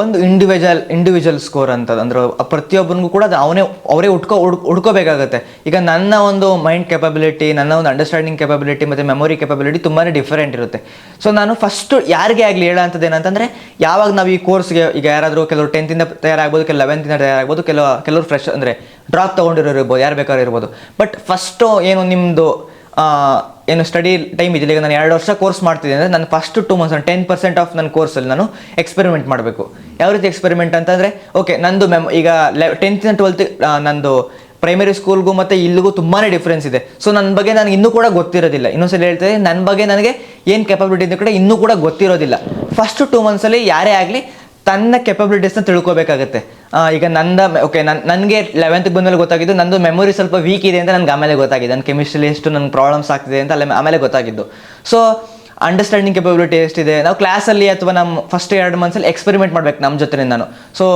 ಒಂದು ಇಂಡಿವಿಜುವಲ್ ಇಂಡಿವಿಜುವಲ್ ಸ್ಕೋರ್ ಅಂತ ಅಂದ್ರೆ ಪ್ರತಿಯೊಬ್ಬನಿಗೂ ಕೂಡ ಅದು ಅವನೇ, ಅವರೇ ಉಟ್ಕೋ ಉಟ್ಕೋಬೇಕಾಗುತ್ತೆ ಈಗ ನನ್ನ ಒಂದು ಮೈಂಡ್ ಕೆಪಬಿಲಿಟಿ ನನ್ನ ಒಂದು ಅಂಡರ್ಸ್ಟ್ಯಾಂಡಿಂಗ್ ಕೆಪಬಿಲಿಟಿ ಮತ್ತು ಮೆಮೊರಿ ಕೆಪಬಿಲಿಟಿ ತುಂಬಾ ಡಿಫರೆಂಟ್ ಇರುತ್ತೆ. ಸೊ ನಾನು ಫಸ್ಟು ಯಾರಿಗೆ ಆಗಲಿ ಹೇಳೋಂಥದ್ದು ಏನಂತಂದರೆ, ಯಾವಾಗ ನಾವು ಈ ಕೋರ್ಸ್ಗೆ ಈಗ ಯಾರಾದರೂ ಕೆಲವರು ಟೆಂತಿಂದ ತಯಾರಾಗ್ಬೋದು, ಕೆಲವು ಲೆವೆಂತಿಂದ ತಯಾರಾಗ್ಬೋದು, ಕೆಲವು, ಕೆಲವರು ಫ್ರೆಶ್ ಅಂದರೆ ಡ್ರಾಪ್ ತೊಗೊಂಡಿರೋರು ಇರ್ಬೋದು, ಯಾರು ಬೇಕಾದ್ರೂ ಇರ್ಬೋದು. ಬಟ್ ಫಸ್ಟು ಏನು ನಿಮ್ಮದು ಏನು ಸ್ಟಡಿ ಟೈಮ್ ಇದೆಯಲ್ಲ ಈಗ ನಾನು ಎರಡು ವರ್ಷ ಕೋರ್ಸ್ ಮಾಡ್ತಿದ್ದೆ ಅಂದರೆ ನಾನು first two months ten percent of ನನ್ನ ಕೋರ್ಸಲ್ಲಿ ನಾನು ಎಕ್ಸ್ಪೆರಿಮೆಂಟ್ ಮಾಡಬೇಕು. ಯಾವ ರೀತಿ ಎಕ್ಸ್ಪೆರಿಮೆಂಟ್ ಅಂತಂದರೆ ಓಕೆ ನಂದು ಮೆಮ್ ಈಗ ಲೆ ಟೆಂತಿಂದ ಟ್ವೆಲ್ತ್ ನಂದು ಪ್ರೈಮರಿ ಸ್ಕೂಲ್ಗೂ ಮತ್ತು ಇಲ್ಲಿಗೂ ತುಂಬಾ ಡಿಫ್ರೆನ್ಸ್ ಇದೆ. ಸೊ ನನ್ನ ಬಗ್ಗೆ ನನಗೆ ಇನ್ನೂ ಕೂಡ ಗೊತ್ತಿರೋದಿಲ್ಲ. ಇನ್ನೊಂದ್ಸಲ ಹೇಳ್ತಾರೆ ನನ್ನ ಬಗ್ಗೆ ನನಗೆ ಏನು ಕೆಪಬಿಲಿಟಿ ಅಂತ ಕೂಡ ಇನ್ನೂ ಕೂಡ ಗೊತ್ತಿರೋದಿಲ್ಲ. ಫಸ್ಟ್ ಟೂ ಮಂತ್ಸಲ್ಲಿ ಯಾರೇ ಆಗಲಿ ತನ್ನ ಕೆಪಬಿಲಿಟೀಸ್ನ ತಿಳ್ಕೊಬೇಕಾಗತ್ತೆ. ಈಗ ನಂದ ಓಕೆ ನನ್ನ ನನಗೆ ಲೆವೆಂತ್ಗೆ ಬಂದಮೇಲೆ ಗೊತ್ತಾಗಿದ್ದು, ನಂದು ಮೆಮೊರಿ ಸ್ವಲ್ಪ ವೀಕ್ ಇದೆ ಅಂತ ನನಗೆ ಆಮೇಲೆ ಗೊತ್ತಾಗಿದೆ. ನನ್ನ ಕೆಮಿಸ್ಟ್ರಿಲಿ ಎಷ್ಟು ನನ್ನ ಪ್ರಾಬ್ಲಮ್ಸ್ ಆಗ್ತಿದೆ ಅಂತ ಅಲ್ಲೇ ಆಮೇಲೆ ಗೊತ್ತಾಗಿದ್ದು. ಸೊ ಅಂಡರ್ಸ್ಟ್ಯಾಂಡಿಂಗ್ ಕೆಪಬಿಲಿಟಿ ಎಷ್ಟಿದೆ? ನಾವು ಕ್ಲಾಸಲ್ಲಿ ಅಥವಾ ನಮ್ಮ ಫಸ್ಟ್ ಎರಡು ಮಂತ್ಸಲ್ಲಿ ಎಕ್ಸ್ಪೆರಿಮೆಂಟ್ ಮಾಡ್ಬೇಕು ನಮ್ಮ ಜೊತೆ ನಾನು ಸೊ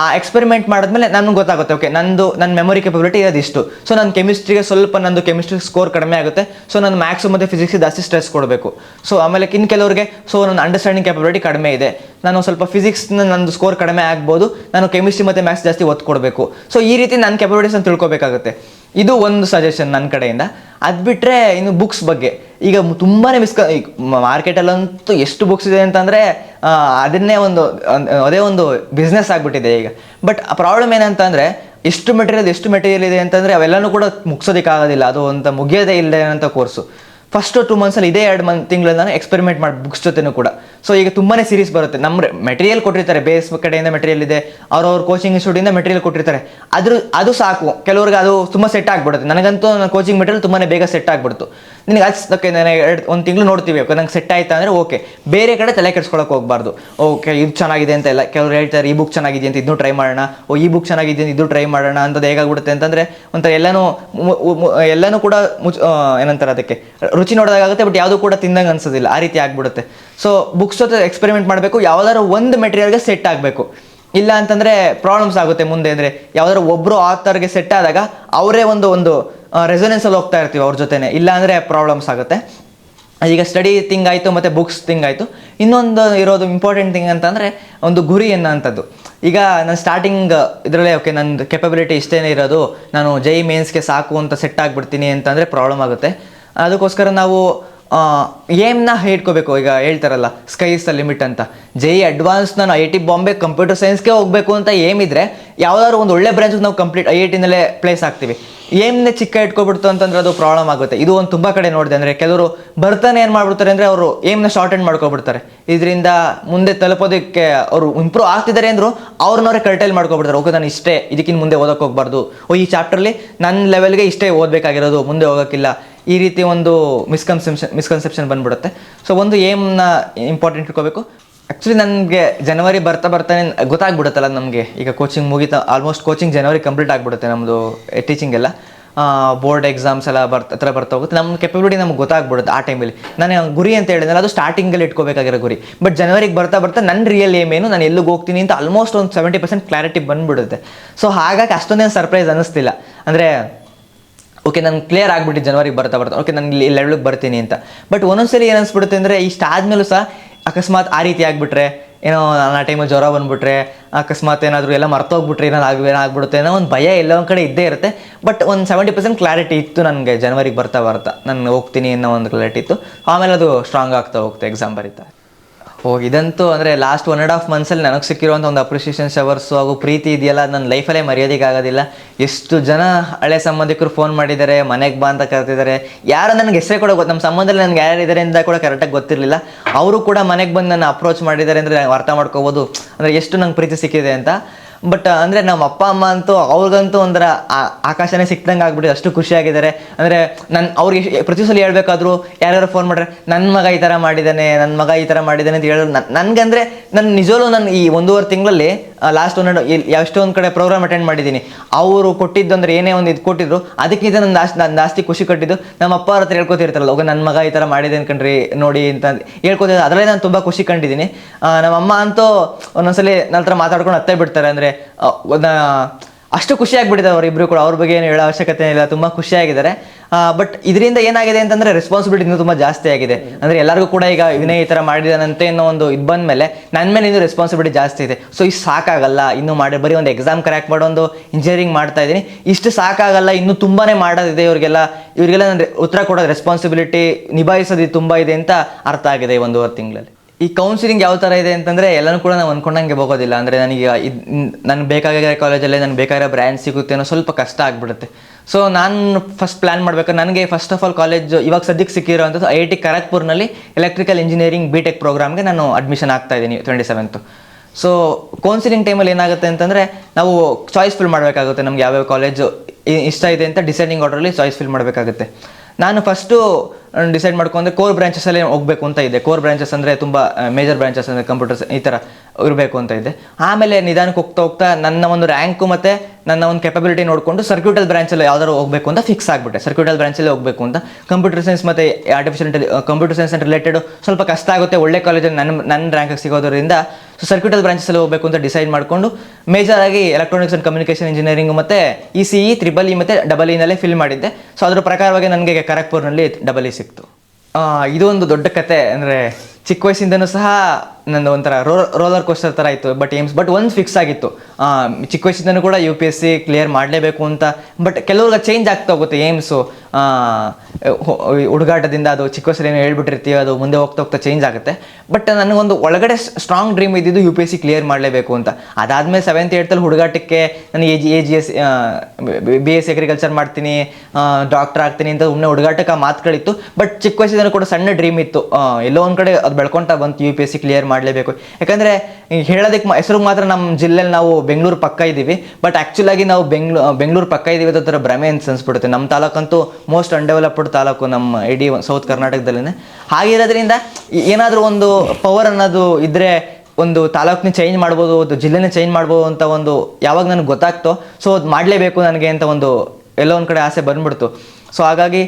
ಆ ಎಕ್ಸ್ಪೆರಿಮೆಂಟ್ ಮಾಡಿದ್ಮೇಲೆ ನನಗೆ ಗೊತ್ತಾಗುತ್ತೆ. ಓಕೆ ನಂದು ನನ್ನ ಮೆಮೊರಿ ಕೆಪಬಿಲಿಟಿ ಇರೋದಿಷ್ಟು ಸೊ ನನ್ನ ಕೆಮಿಸ್ಟ್ರಿಗೆ ಸ್ವಲ್ಪ ನಂದು ಕೆಮಿಸ್ಟ್ರಿ ಸ್ಕೋರ್ ಕಡಿಮೆ ಆಗುತ್ತೆ. ಸೊ ನಾನು ಮ್ಯಾಥ್ಸ್ ಮತ್ತು ಫಿಸಿಕ್ಸ್ ಜಾಸ್ತಿ ಸ್ಟ್ರೆಸ್ ಕೊಡಬೇಕು. ಸೊ ಆಮೇಲೆ ಇನ್ನು ಕೆಲವರಿಗೆ ಸೊ ನನ್ನ ಅಂಡರ್ಸ್ಟ್ಯಾಂಡಿಂಗ್ ಕೆಪಬಿಲಿಟಿ ಕಡಿಮೆ ಇದೆ. ನಾನು ಸ್ವಲ್ಪ ಫಿಸಿಕ್ಸ್ನ ನಂದು ಸ್ಕೋರ್ ಕಡಿಮೆ ಆಗ್ಬೋದು. ನಾನು ಕೆಮಿಸ್ಟ್ರಿ ಮತ್ತು ಮ್ಯಾಥ್ಸ್ ಜಾಸ್ತಿ ಒತ್ತು ಕೊಡಬೇಕು. ಸೊ ಈ ರೀತಿ ನನ್ನ ಕೆಪಬಿಲಿಟೀಸ್ ತಿಳ್ಕೊಬೇಕಾಗುತ್ತೆ. ಇದು ಒಂದು ಸಜೆಷನ್ ನನ್ನ ಕಡೆಯಿಂದ. ಅದು ಬಿಟ್ಟರೆ ಇನ್ನು ಬುಕ್ಸ್ ಬಗ್ಗೆ. ಈಗ ತುಂಬಾ ಮಿಸ್ಕ ಮಾರ್ಕೆಟಲ್ಲಂತೂ ಎಷ್ಟು ಬುಕ್ಸ್ ಇದೆ ಅಂತಂದರೆ ಅದನ್ನೇ ಒಂದು, ಅದೇ ಒಂದು ಬಿಸ್ನೆಸ್ ಆಗಿಬಿಟ್ಟಿದೆ ಈಗ. ಬಟ್ ಪ್ರಾಬ್ಲಮ್ ಏನಂತಂದ್ರೆ, ಎಷ್ಟು ಮೆಟೀರಿಯಲ್ ಎಷ್ಟು ಮೆಟೀರಿಯಲ್ ಇದೆ ಅಂತಂದರೆ ಅವೆಲ್ಲನೂ ಕೂಡ ಮುಗಿಸೋದಕ್ಕಾಗೋದಿಲ್ಲ. ಅದು ಅಂತ ಮುಗಿಯೋದೇ ಇಲ್ಲದೆ ಅಂತ ಕೋರ್ಸು ಫಸ್ಟ್ ಟು ಮಂತ್ಸಲ್ಲಿ ಇದೇ ಎರಡು ಮಂತ್ ತಿಂಗಳಲ್ಲಿ ನಾನು ಎಕ್ಸ್ಪೆರಿಮೆಂಟ್ ಮಾಡಿ ಬುಕ್ಸ್ ಜೊತೆನೂ ಕೂಡ. ಸೊ ಈಗ ತುಂಬಾ ಸೀರೀಸ್ ಬರುತ್ತೆ. ನಮ್ಮ ಮೆಟೀರಿಯಲ್ ಕೊಟ್ಟಿರ್ತಾರೆ. ಬೇಸ್ ಕಡೆಯಿಂದ ಮೆಟೀರಿಯಲ್ ಇದೆ. ಅವ್ರವ್ರ ಕೋಚಿಂಗ್ ಇನ್ಸ್ಟಿಟ್ಯೂಟಿಂದ ಮೆಟೀರಿಯಲ್ ಕೊಟ್ಟಿರ್ತಾರೆ. ಅದ್ರ ಅದು ಸಾಕು. ಕೆಲವ್ರಿಗೆ ಅದು ತುಂಬ ಸೆಟ್ ಆಗಿಬಿಡುತ್ತೆ. ನನಗಂತೂ ನನ್ನ ಕೋಚಿಂಗ್ ಮೆಟೀರಿಯಲ್ ತುಂಬಾ ಬೇಗ ಸೆಟ್ ಆಗಿಬಿಡ್ತು. ನಿನಗೆ ಅಷ್ಟಕ್ಕೆ ನಾನು ಎರಡು ಒಂದು ತಿಂಗಳು ನೋಡ್ತೀವಿ ಓಕೆ ನಂಗೆ ಸೆಟ್ ಆಯ್ತಾ ಅಂದರೆ ಓಕೆ ಬೇರೆ ಕಡೆ ತಲೆ ಕೆಡ್ಸ್ಕೊಳಕ್ಕೆ ಹೋಗಬಾರ್ದು. ಓಕೆ ಇದು ಚೆನ್ನಾಗಿದೆ ಅಂತ ಎಲ್ಲ, ಕೆಲವರು ಹೇಳ್ತಾರೆ, ಈ ಬುಕ್ ಚೆನ್ನಾಗಿದೆ ಅಂತ ಇದನ್ನು ಟ್ರೈ ಮಾಡೋಣ. ಓ, ಈ ಬುಕ್ ಚೆನ್ನಾಗಿದೆ ಅಂತ ಇದು ಟ್ರೈ ಮಾಡೋಣ ಅಂತದ್ದು ಹೇಗಾಗ್ಬಿಡುತ್ತೆ ಅಂತಂದರೆ, ಒಂಥರ ಎಲ್ಲನೂ ಎಲ್ಲನೂ ಕೂಡ ಮುಚ್ ಏನಂತಾರೆ ಅದಕ್ಕೆ, ರುಚಿ ನೋಡೋದಾಗುತ್ತೆ ಬಟ್ ಯಾವುದು ಕೂಡ ತಿಂದಂಗೆ ಅನ್ಸೋದಿಲ್ಲ, ಆ ರೀತಿ ಆಗಿಬಿಡುತ್ತೆ. ಸೊ ಬುಕ್ಸ್ ಜೊತೆ ಎಕ್ಸ್ಪೆರಿಮೆಂಟ್ ಮಾಡಬೇಕು, ಯಾವ್ದಾದ್ರು ಒಂದು ಮೆಟೀರಿಯಲ್ಗೆ ಸೆಟ್ ಆಗಬೇಕು. ಇಲ್ಲ ಅಂತಂದರೆ ಪ್ರಾಬ್ಲಮ್ಸ್ ಆಗುತ್ತೆ ಮುಂದೆ, ಅಂದರೆ ಯಾವ್ದಾದ್ರು ಒಬ್ಬರು ಆಥರ್ಗೆ ಸೆಟ್ ಆದಾಗ, ಅವರೇ ಒಂದು ಒಂದು ರೆಸೊನೆನ್ಸಲ್ಲಿ ಹೋಗ್ತಾ ಇರ್ತೀವಿ ಅವ್ರ ಜೊತೆನೆ. ಇಲ್ಲ ಅಂದರೆ ಪ್ರಾಬ್ಲಮ್ಸ್ ಆಗುತ್ತೆ. ಈಗ ಸ್ಟಡಿ ಥಿಂಗ್ ಆಯಿತು ಮತ್ತು ಬುಕ್ಸ್ ಥಿಂಗ್ ಆಯಿತು. ಇನ್ನೊಂದು ಇರೋದು ಇಂಪಾರ್ಟೆಂಟ್ ಥಿಂಗ್ ಅಂತಂದರೆ ಒಂದು ಗುರಿ ಅನ್ನೋಂಥದ್ದು ಈಗ ನಾನು ಸ್ಟಾರ್ಟಿಂಗ್ ಇದರಲ್ಲೇ ಓಕೆ ನನ್ನ ಕೆಪಬಿಲಿಟಿ ಇಷ್ಟೇ ಇರೋದು. ನಾನು ಜೈ ಮೇನ್ಸ್ಗೆ ಸಾಕು ಅಂತ ಸೆಟ್ ಆಗಿಬಿಡ್ತೀನಿ ಅಂತಂದರೆ ಪ್ರಾಬ್ಲಮ್ ಆಗುತ್ತೆ. ಅದಕ್ಕೋಸ್ಕರ ನಾವು ಏಮ್ನ ಹೇಳ್ಕೋಬೇಕು. ಈಗ ಹೇಳ್ತಾರಲ್ಲ ಸ್ಕೈಸ್ ದ ಲಿಮಿಟ್ ಅಂತ. ಜೈ ಅಡ್ವಾನ್ಸ್ ನಾನು ಐ ಟಿ ಬಾಂಬೆ ಕಂಪ್ಯೂಟರ್ ಸೈನ್ಸ್ಗೆ ಹೋಗಬೇಕು ಅಂತ ಏಮ್ ಇದ್ರೆ, ಯಾವ್ದಾದ್ರು ಒಂದು ಒಳ್ಳೆ ಬ್ರಾಂಚ್ ನಾವು ಕಂಪ್ಲೀಟ್ ಐ ಐ ಟಿನಲ್ಲೇ ಪ್ಲೇಸ್ ಆಗ್ತೀವಿ. ಏಮ್ನೇ ಚಿಕ್ಕ ಇಟ್ಕೊಬಿಡ್ತು ಅಂತಂದ್ರೆ ಅದು ಪ್ರಾಬ್ಲಮ್ ಆಗುತ್ತೆ. ಇದು ಒಂದು ತುಂಬ ಕಡೆ ನೋಡಿದೆ ಅಂದರೆ ಕೆಲವರು ಬರ್ತಾನೆ ಏನು ಮಾಡ್ಬಿಡ್ತಾರೆ ಅಂದರೆ ಅವರು ಏಮ್ನ ಶಾರ್ಟ್ ಎಂಡ್ ಮಾಡ್ಕೊಬಿಡ್ತಾರೆ. ಇದರಿಂದ ಮುಂದೆ ತಲುಪೋದಕ್ಕೆ ಅವರು ಇಂಪ್ರೂವ್ ಆಗ್ತಿದ್ದಾರೆ ಅಂದರು ಅವ್ರನ್ನವರೇ ಕರ್ಟೈಲ್ ಮಾಡ್ಕೊಬಿಡ್ತಾರೆ. ಓಕೆ ನಾನು ಇಷ್ಟೇ ಇದಕ್ಕಿಂತ ಮುಂದೆ ಓದಕ್ಕೆ ಹೋಗ್ಬಾರ್ದು. ಓ ಈ ಚಾಪ್ಟರ್ಲಿ ನನ್ನ ಲೆವೆಲ್ಗೆ ಇಷ್ಟೇ ಓದಬೇಕಾಗಿರೋದು, ಮುಂದೆ ಹೋಗೋಕ್ಕಿಲ್ಲ. ಈ ರೀತಿ ಒಂದು ಮಿಸ್ಕನ್ಸೆಪ್ಷನ್ ಮಿಸ್ಕನ್ಸೆಪ್ಷನ್ ಬಂದ್ಬಿಡುತ್ತೆ. ಸೊ ಒಂದು ಏಮ್ನ ಇಂಪಾರ್ಟೆಂಟ್ ಇಟ್ಕೋಬೇಕು. ಆ್ಯಕ್ಚುಲಿ ನನಗೆ ಜನವರಿ ಬರ್ತಾ ಬರ್ತಾನೆ ಗೊತ್ತಾಗ್ಬಿಡುತ್ತಲ್ಲ ನಮಗೆ. ಈಗ ಕೋಚಿಂಗ್ ಮುಗಿತಾ ಆಲ್ಮೋಸ್ಟ್ ಕೋಚಿಂಗ್ ಜನವರಿ ಕಂಪ್ಲೀಟ್ ಆಗಿಬಿಡುತ್ತೆ ನಮ್ಮದು ಟೀಚಿಂಗ್ ಎಲ್ಲ. ಬೋರ್ಡ್ ಎಕ್ಸಾಮ್ಸ್ ಎಲ್ಲ ಬರ್ತ, ಹತ್ರ ಬರ್ತಾ ಹೋಗುತ್ತೆ. ನಮ್ಮ ಕೆಪಬಿಲಿಟಿ ನಮ್ಗೆ ಗೊತ್ತಾಗ್ಬಿಡುತ್ತೆ ಆ ಟೈಮಲ್ಲಿ ನಾನು ಗುರಿ ಅಂತ ಹೇಳಿದ್ನಲ್ಲ ಅದು ಸ್ಟಾರ್ಟಿಂಗಲ್ಲಿ ಇಟ್ಕೋಬೇಕಾಗಿರೋ ಗುರಿ. ಬಟ್ ಜನವರಿಗೆ ಬರ್ತಾ ಬರ್ತಾ ನನ್ನ ರಿಯಲ್ ಏಮ್ ಏನು, ನಾನು ಎಲ್ಲಿಗೆ ಹೋಗ್ತೀನಿ ಅಂತ ಆಲ್ಮೋಸ್ಟ್ ಒಂದು ಸೆವೆಂಟಿ ಪರ್ಸೆಂಟ್ ಕ್ಲಾರಿಟಿ ಬಂದುಬಿಡುತ್ತೆ. ಸೊ ಹಾಗಾಗಿ ಅಷ್ಟೊಂದೇನು ಸರ್ಪ್ರೈಸ್ ಅನ್ನಿಸ್ತಿಲ್ಲ. ಅಂದರೆ ಓಕೆ ನಾನು ಕ್ಲಿಯರ್ ಆಗಿಬಿಟ್ಟು ಜನವರಿಗೆ ಬರ್ತಾ ಬರ್ತಾ. ಓಕೆ ನಾನು ಇಲ್ಲಿ ಲೆವೆಲ್ಗೆ ಬರ್ತೀನಿ ಅಂತ. ಬಟ್ ಒಂದೊಂದ್ಸರಿ ಏನು ಅನ್ಸ್ಬಿಡುತ್ತೆ ಅಂದರೆ, ಇಷ್ಟು ಆದ್ಮೇಲೂ ಸಹ ಅಕಸ್ಮಾತ್ ಆ ರೀತಿ ಆಗಿಬಿಟ್ರೆ, ಏನೋ ಆ ಟೈಮಲ್ಲಿ ಜ್ವರ ಬಂದುಬಿಟ್ರೆ, ಅಕಸ್ಮಾತ್ ಏನಾದರೂ ಎಲ್ಲ ಮರ್ತೋಗ್ಬಿಟ್ರೆ, ಏನಾದ್ರು ಆಗ ಏನೋ ಆಗ್ಬಿಡುತ್ತೆ ಏನೋ ಒಂದು ಭಯ ಎಲ್ಲ ಒಂದು ಕಡೆ ಇದ್ದೇ ಇರುತ್ತೆ. ಬಟ್ ಒಂದು ಸೆವೆಂಟಿ ಪರ್ಸೆಂಟ್ ಕ್ಲಾರಿಟಿ ಇತ್ತು ನನಗೆ ಜನವರಿಗೆ ಬರ್ತಾ ಬರ್ತಾ. ನಾನು ಹೋಗ್ತೀನಿ ಅನ್ನೋ ಒಂದು ಕ್ಲಾರಿಟಿ ಇತ್ತು. ಆಮೇಲೆ ಅದು ಸ್ಟ್ರಾಂಗ್ ಆಗ್ತಾ ಹೋಗುತ್ತೆ ಎಕ್ಸಾಮ್ ಬರೀತಾ. ಓ, ಇದಂತೂ ಅಂದರೆ ಲಾಸ್ಟ್ ಒನ್ ಆ್ಯಂಡ್ ಹಾಫ್ ಮಂತ್ಸಲ್ಲಿ ನನಗೆ ಸಿಕ್ಕಿರುವಂಥ ಒಂದು ಅಪ್ರಿಷಿಯೇಷನ್ ಶವರ್ಸು ಹಾಗೂ ಪ್ರೀತಿ ಇದೆಯಲ್ಲ ನನ್ನ ಲೈಫಲ್ಲೇ ಮರೆಯೋದಕ್ಕಾಗೋದಿಲ್ಲ ಎಷ್ಟು ಜನ ಹಳೆ ಸಂಬಂಧಿಕರು ಫೋನ್ ಮಾಡಿದ್ದಾರೆ, ಮನೆಗೆ ಬಾ ಅಂತ ಕರೆತಿದ್ದಾರೆ ಯಾರು ನನಗೆ ಹೆಸರೇ ಕೂಡ ಗೊತ್ತು ನಮ್ಮ ಸಂಬಂಧದಲ್ಲಿ ನನಗೆ ಯಾರಿದ್ದಾರೆ ಅಂತ ಕೂಡ ಕರೆಕ್ಟಾಗಿ ಗೊತ್ತಿರಲಿಲ್ಲ. ಅವರು ಕೂಡ ಮನೆಗೆ ಬಂದು ನನ್ನ ಅಪ್ರೋಚ್ ಮಾಡಿದ್ದಾರೆ ಅಂದರೆ ಅರ್ಥ ಮಾಡ್ಕೋಬೋದು. ಅಂದರೆ ಎಷ್ಟು ನಂಗೆ ಪ್ರೀತಿ ಸಿಕ್ಕಿದೆ ಅಂತ. ಬಟ್ ಅಂದರೆ ನಮ್ಮ ಅಪ್ಪ, ಅಮ್ಮ ಅಂತೂ ಅವ್ರಿಗಂತೂ ಒಂಥರ ಆಕಾಶನೇ ಸಿಕ್ದಂಗೆ ಆಗ್ಬಿಟ್ಟು ಅಷ್ಟು ಖುಷಿಯಾಗಿದ್ದಾರೆ. ಅಂದರೆ ನನ್ನ ಅವ್ರಿಗೆ ಪ್ರತಿ ಸಲ ಹೇಳ್ಬೇಕಾದ್ರು ಯಾರ್ಯಾರು ಫೋನ್ ಮಾಡ್ರೆ ನನ್ನ ಮಗ ಈ ಥರ ಮಾಡಿದ್ದಾನೆ ನನ್ನ ಮಗ ಈ ಥರ ಮಾಡಿದ್ದಾನೆ ಅಂತ ಹೇಳೋದು ನನಗೆ ಅಂದರೆ ನನ್ನ ನಿಜವಲ್ಲೂ ನಾನು ಈ ಒಂದೂವರೆ ತಿಂಗಳಲ್ಲಿ ಲಾಸ್ಟ್ ಒಂದು ಎಷ್ಟೊಂದು ಕಡೆ ಪ್ರೋಗ್ರಾಮ್ ಅಟೆಂಡ್ ಮಾಡಿದ್ದೀನಿ. ಅವರು ಕೊಟ್ಟಿದ್ದು ಅಂದರೆ ಏನೇ ಒಂದು ಇದು ಕೊಟ್ಟಿದ್ರು ಅದಕ್ಕಿಂತ ನನ್ನ ಜಾಸ್ತಿ ನಾನು ಜಾಸ್ತಿ ಖುಷಿ ಕೊಟ್ಟಿದ್ದು. ನಮ್ಮ ಅಪ್ಪ ಅವ್ರ ಹತ್ರ ಹೇಳ್ಕೊತಿರ್ತಾರಲ್ಲ, ಹೋಗ ನನ್ನ ಮಗ ಈ ಥರ ಮಾಡಿದೆ ಕಣ್ರಿ ನೋಡಿ ಅಂತ ಹೇಳ್ಕೊತಿದ್ರು ಅದರಲ್ಲೇ ನಾನು ತುಂಬ ಖುಷಿ ಕಂಡಿದ್ದೀನಿ. ನಮ್ಮಮ್ಮ ಅಂತೂ ಒಂದೊಂದ್ಸಲಿ ನನ್ನ ಹತ್ರ ಮಾತಾಡ್ಕೊಂಡು ಅತ್ತೆ ಬಿಡ್ತಾರೆ ಅಂದರೆ ಅಷ್ಟು ಖುಷಿ ಆಗ್ಬಿಟ್ಟಿದೆ ಅವರಿಬ್ರು ಕೂಡ. ಅವ್ರ ಬಗ್ಗೆ ಏನು ಹೇಳೋ ಅವಶ್ಯಕತೆ ಇಲ್ಲ, ತುಂಬ ಖುಷಿಯಾಗಿದ್ದಾರೆ ಬಟ್ ಇದರಿಂದ ಏನಾಗಿದೆ ಅಂತಂದ್ರೆ ರೆಸ್ಪಾನ್ಸಿಬಿಲಿಟಿ ಇನ್ನೂ ತುಂಬಾ ಜಾಸ್ತಿ ಆಗಿದೆ. ಅಂದ್ರೆ ಎಲ್ಲರಿಗೂ ಕೂಡ ಈಗ ವಿನಯ್ ಈ ತರ ಮಾಡಿದಾನಂತೆ ಅನ್ನೋ ಒಂದು ಇದು ಬಂದ ಮೇಲೆ ನನ್ನ ಮೇಲೆ ಇನ್ನೂ ರೆಸ್ಪಾನ್ಸಿಬಿಲಿಟಿ ಜಾಸ್ತಿ ಇದೆ. ಸೊ ಇಷ್ಟು ಸಾಕಾಗಲ್ಲ, ಇನ್ನು ಮಾಡಿ, ಬರೀ ಒಂದು ಎಕ್ಸಾಮ್ ಕ್ರ್ಯಾಕ್ ಮಾಡೋ ಒಂದು ಇಂಜಿನಿಯರಿಂಗ್ ಮಾಡ್ತಾ ಇದ್ದೀನಿ. ಇಷ್ಟು ಸಾಕಾಗಲ್ಲ, ಇನ್ನು ತುಂಬಾನೇ ಮಾಡೋದಿದೆ ಇವರಿಗೆಲ್ಲ. ಇವರಿಗೆಲ್ಲ ಉತ್ತರ ಕೊಡೋದು ರೆಸ್ಪಾನ್ಸಿಬಿಲಿಟಿ ನಿಭಾಯಿಸೋದು ತುಂಬಾ ಇದೆ ಅಂತ ಅರ್ಥ ಆಗಿದೆ ಈ ಒಂದೂವರೆ ತಿಂಗಳಲ್ಲಿ. ಈ ಕೌನ್ಸಿಲಿಂಗ್ ಯಾವ ಥರ ಇದೆ ಅಂತಂದರೆ ಎಲ್ಲನೂ ಕೂಡ ನಾವು ಅಂದ್ಕೊಂಡಂಗೆ ಹೋಗೋದಿಲ್ಲ. ಅಂದರೆ ನನಗೆ ಇದು ನನಗೆ ಬೇಕಾಗಿರೋ ಕಾಲೇಜಲ್ಲೇ ನನಗೆ ಬೇಕಾಗಿರೋ ಬ್ರ್ಯಾಂಚ್ ಸಿಗುತ್ತೆ ಅನ್ನೋ ಸ್ವಲ್ಪ ಕಷ್ಟ ಆಗಿಬಿಡುತ್ತೆ. ಸೊ ನಾನು ಫಸ್ಟ್ ಪ್ಲ್ಯಾನ್ ಮಾಡಬೇಕು. ನನಗೆ ಫಸ್ಟ್ ಆಫ್ ಆಲ್ ಕಾಲೇಜ್ ಇವಾಗ ಸದ್ಯಕ್ಕೆ ಸಿಕ್ಕಿರೋವಂಥದ್ದು ಐ ಐ ಟಿ ಖರಗ್ಪುರ್ನಲ್ಲಿ ಎಲೆಕ್ಟ್ರಿಕಲ್ ಇಂಜಿನಿಯರಿಂಗ್ ಬಿ ಟೆಕ್ ಪ್ರೋಗ್ರಾಮ್ಗೆ ನಾನು ಅಡ್ಮಿಷನ್ ಆಗ್ತಾ ಇದ್ದೀನಿ ಟ್ವೆಂಟಿ ಸೆವೆಂತು ಸೊ ಕೌನ್ಸಿಲಿಂಗ್ ಟೈಮಲ್ಲಿ ಏನಾಗುತ್ತೆ ಅಂತಂದರೆ ನಾವು ಚಾಯ್ಸ್ ಫಿಲ್ ಮಾಡಬೇಕಾಗುತ್ತೆ. ನಮ್ಗೆ ಯಾವ್ಯಾವ ಕಾಲೇಜು ಇಷ್ಟ ಇದೆ ಅಂತ ಡಿಸೈಡಿಂಗ್ ಆರ್ಡ್ರಲ್ಲಿ ಚಾಯ್ಸ್ ಫಿಲ್ ಮಾಡಬೇಕಾಗುತ್ತೆ. ನಾನು ಫಸ್ಟು ಡಿಸೈಡ್ ಮಾಡ್ಕೊಂಡ್ರೆ ಕೋರ್ ಬ್ರಾಂಚಸಲ್ಲೇ ಹೋಗಬೇಕು ಅಂತ ಇದೆ. ಕೋರ್ ಬ್ರಾಂಚಸ್ ಅಂದರೆ ತುಂಬ ಮೇಜರ್ ಬ್ರಾಂಚಸ್ ಅಂದರೆ ಕಂಪ್ಯೂಟರ್ಸ್ ಈ ಥರ ಇರಬೇಕು ಅಂತ ಇದೆ. ಆಮೇಲೆ ನಿಧಾನಕ್ಕೆ ಹೋಗ್ತಾ ಹೋಗ್ತಾ ನನ್ನ ಒಂದು ರ್ಯಾಂಕು ಮತ್ತು ನನ್ನ ಒಂದು ಕೆಪಬಿಲಿಟಿ ನೋಡಿಕೊಂಡು ಸರ್ಕ್ಯೂಟಲ್ ಬ್ರಾಂಚಲ್ಲಿ ಯಾವ್ದಾದ್ರು ಹೋಗಬೇಕು ಅಂತ ಫಿಕ್ಸ್ ಆಗಿಬಿಟ್ಟೆ. ಸರ್ಕ್ಯೂಟಲ್ ಬ್ರಾಂಚಲ್ಲಿ ಹೋಗಬೇಕು ಅಂತ. ಕಂಪ್ಯೂಟರ್ ಸೈನ್ಸ್ ಮತ್ತು ಆರ್ಟಿಫಿಷಿಯಲ್ ಕಂಪ್ಯೂಟರ್ ಸೈನ್ಸ್ ರಿಲೇಟೆಡ್ ಸ್ವಲ್ಪ ಕಷ್ಟ ಆಗುತ್ತೆ. ಒಳ್ಳೆ ಕಾಲೇಜಲ್ಲಿ ನನ್ನ ನನ್ನ ರ್ಯಾಂಕಿಗೆ ಸಿಗೋದ್ರಿಂದ ಸೊ ಸರ್ಕ್ಯೂಟಲ್ ಬ್ರಾಂಚಸಲ್ಲಿ ಹೋಗಬೇಕು ಅಂತ ಡಿಸೈಡ್ ಮಾಡಿಕೊಂಡು ಮೇಜರ್ ಆಗಿ ಎಲೆಕ್ಟ್ರಾನಿಕ್ಸ್ ಆ್ಯಂಡ್ ಕಮ್ಯುನಿಕೇಷನ್ ಇಂಜಿನಿಯರಿಂಗ್ ಮತ್ತು E C E triple E ಮತ್ತು ಡಬಲ್ ಇನಲ್ಲೇ ಫಿಲ್ ಮಾಡಿದ್ದೆ. ಸೊ ಅದರ ಪ್ರಕಾರವಾಗಿ ನನಗೆ ಖರಗ್ಪುರ್ನಲ್ಲಿ ಡಬಲ್ ಇ ಸಿಕ್ತು. ಇದೊಂದು ದೊಡ್ಡ ಕತೆ ಅಂದರೆ ಚಿಕ್ಕ ವಯಸ್ಸಿಂದನೂ ಸಹ ನಂದು ಒಂಥರ ರೋ ರೋಲರ್ ಕೋಸ್ಟರ್ ಥರ ಇತ್ತು ಬಟ್ ಏಮ್ಸ್ ಬಟ್ ಒಂದು ಫಿಕ್ಸ್ ಆಗಿತ್ತು. ಚಿಕ್ಕ ವಯಸ್ಸಿಂದನೂ ಕೂಡ U P S C clear ಮಾಡಲೇಬೇಕು ಅಂತ ಬಟ್ ಕೆಲವ್ರಿಗೆ ಚೇಂಜ್ ಆಗ್ತಾ ಹೋಗುತ್ತೆ ಏಮ್ಸು. ಹುಡುಗಾಟದಿಂದ ಅದು ಚಿಕ್ಕ ವಯಸ್ಸಲ್ಲಿ ಏನೋ ಹೇಳ್ಬಿಟ್ಟಿರ್ತೀವಿ ಅದು ಮುಂದೆ ಹೋಗ್ತಾ ಹೋಗ್ತಾ ಚೇಂಜ್ ಆಗುತ್ತೆ. ಬಟ್ ನನಗೊಂದು ಒಳಗಡೆ ಸ್ಟ್ರಾಂಗ್ ಡ್ರೀಮ್ ಇದ್ದಿದ್ದು U P S C clear ಮಾಡಲೇಬೇಕು ಅಂತ. ಅದಾದಮೇಲೆ ಸೆವೆಂತ್ ಏಯ್ತಲ್ಲಿ ಹುಡುಗಾಟಕ್ಕೆ ನಾನು A G A G S B S C agriculture ಮಾಡ್ತೀನಿ ಡಾಕ್ಟರ್ ಆಗ್ತೀನಿ ಅಂತ ಸುಮ್ಮನೆ ಹುಡುಗಾಟಕ್ಕೆ ಆ ಮಾತುಗಳಿತ್ತು. ಬಟ್ ಚಿಕ್ಕ ವಯಸ್ಸಿಂದ ಕೂಡ ಸಣ್ಣ ಡ್ರೀಮ್ ಇತ್ತು. ಎಲ್ಲೋ ಒಂದು ಕಡೆ ಅದು ಬೆಳ್ಕೊಂತ ಬಂತು U P S C clear ಮಾಡಲೇಬೇಕು. ಯಾಕಂದರೆ ಹೇಳೋದಕ್ಕೆ ಹೆಸರು ಮಾತ್ರ ನಮ್ಮ ಜಿಲ್ಲೆಯಲ್ಲಿ ನಾವು ಬೆಂಗಳೂರು ಪಕ್ಕ ಇದ್ದೀವಿ ಬಟ್ ಆ್ಯಕ್ಚುಲಾಗಿ ನಾವು ಬೆಂಗ್ಳೂ ಬೆಂಗಳೂರು ಪಕ್ಕ ಇದ್ದೀವಿ ಅಂತ ಥರ ಭ್ರಮೆ ಅಂತ ಅನ್ಸ್ಬಿಡುತ್ತೆ ನಮ್ಮ ತಾಲೂಕಂತೂ ಮೋಸ್ಟ್ ಅನ್ಡೆವಲಪ್ಡ್ ತಾಲೂಕು ನಮ್ಮ ಇಡೀ ಸೌತ್ ಕರ್ನಾಟಕದಲ್ಲೇ ಹಾಗಿರೋದ್ರಿಂದ ಏನಾದರೂ ಒಂದು ಪವರ್ ಅನ್ನೋದು ಇದ್ದರೆ ಒಂದು ತಾಲೂಕನ್ನ ಚೇಂಜ್ ಮಾಡ್ಬೋದು, ಒಂದು ಜಿಲ್ಲೆನೇ ಚೇಂಜ್ ಮಾಡ್ಬೋದು ಅಂತ ಒಂದು ಯಾವಾಗ ನನಗೆ ಗೊತ್ತಾಗ್ತೋ ಸೊ ಅದು ಮಾಡಲೇಬೇಕು ನನಗೆ ಅಂತ ಒಂದು ಎಲ್ಲೋ ಒಂದು ಕಡೆ ಆಸೆ ಬಂದ್ಬಿಡ್ತು. ಸೊ ಹಾಗಾಗಿ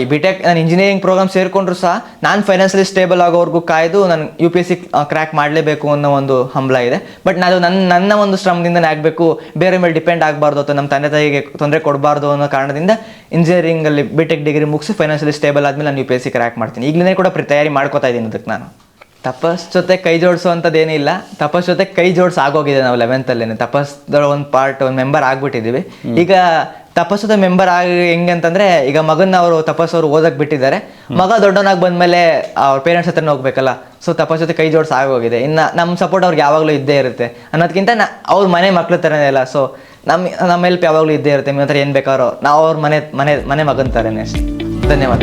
ಈ ಬಿ ಟೆಕ್ ನಾನು ಇಂಜಿನಿಯರಿಂಗ್ ಪ್ರೋಗ್ರಾಮ್ ಸೇರಿಕೊಂಡ್ರು ಸಹ ನಾನು ಫೈನಾನ್ಷಿಯಲಿ ಸ್ಟೇಬಲ್ ಆಗೋವರೆಗೂ ಕಾಯ್ದು ನಾನು U P S C crack ಮಾಡಲೇಬೇಕು ಅನ್ನೋ ಒಂದು ಹಂಬಲ ಇದೆ. ಬಟ್ ನಾನು ನನ್ನ ನನ್ನ ಒಂದು ಶ್ರಮದಿಂದನೇ ಆಗಬೇಕು ಬೇರೆ ಮೇಲೆ ಡಿಪೆಂಡ್ ಆಗಬಾರ್ದು ಅಥವಾ ನಮ್ಮ ತಂದೆ ತಾಯಿಗೆ ತೊಂದರೆ ಕೊಡಬಾರ್ದು ಅನ್ನೋ ಕಾರಣದಿಂದ ಇಂಜಿನಿಯರಿಂಗಲ್ಲಿ ಬಿ ಟೆಕ್ ಡಿಗ್ರಿ ಮುಗಿಸಿ ಫೈನಾನ್ಷಿಯಲಿ ಸ್ಟೇಬಲ್ ಆದಮೇಲೆ ನಾನು U P S C crack ಮಾಡ್ತೀನಿ. ಈಗಲೇ ಕೂಡ ತಯಾರಿ ಮಾಡ್ಕೋತಾ ಇದ್ದೀನಿ ಅದಕ್ಕೆ ನಾನು. ತಪಸ್ ಜೊತೆ ಕೈ ಜೋಡಿಸುವಂಥದ್ದೇನಿಲ್ಲ ತಪಸ್ ಜೊತೆ ಕೈ ಜೋಡಿಸ್ ಆಗೋಗಿದೆ ನಾವು ಲೆವೆಂತಲ್ಲೇ ತಪಸ್ದ ಒಂದು ಪಾರ್ಟ್ ಒಂದು ಮೆಂಬರ್ ಆಗಿಬಿಟ್ಟಿದ್ದೀವಿ. ಈಗ ತಪಸ್ಸದ ಮೆಂಬರ್ ಆಗಿ ಹೆಂಗಂತಂದ್ರೆ ಈಗ ಮಗನ ಅವರು ತಪಸ್ಸು ಅವರು ಓದಕ್ಕೆ ಬಿಟ್ಟಿದ್ದಾರೆ. ಮಗ ದೊಡ್ಡವನಾಗಿ ಬಂದ್ಮೇಲೆ ಅವ್ರ ಪೇರೆಂಟ್ಸ್ ಹತ್ರನೇ ಹೋಗ್ಬೇಕಲ್ಲ. ಸೊ ತಪಸ್ ಜೊತೆ ಕೈ ಜೋಡಿಸ್ ಆಗೋಗಿದೆ. ಇನ್ನು ನಮ್ಮ ಸಪೋರ್ಟ್ ಅವ್ರಿಗೆ ಯಾವಾಗಲೂ ಇದ್ದೇ ಇರುತ್ತೆ. ಅನ್ನೋದಕ್ಕಿಂತ ನಾ ಅವ್ರ ಮನೆ ಮಕ್ಳ ಥರನೇ ಇಲ್ಲ ಸೊ ನಮ್ಮ ನಮ್ಮ ಹೆಲ್ಪ್ ಯಾವಾಗಲೂ ಇದ್ದೇ ಇರುತ್ತೆ. ನಿಮ್ಮ ಹತ್ರ ಏನು ಬೇಕಾದ್ರೂ. ನಾವು ಅವ್ರ ಮನೆ ಮನೆ ಮನೆ ಮಗನ ಥರನೇ ಅಷ್ಟೇ. ಧನ್ಯವಾದ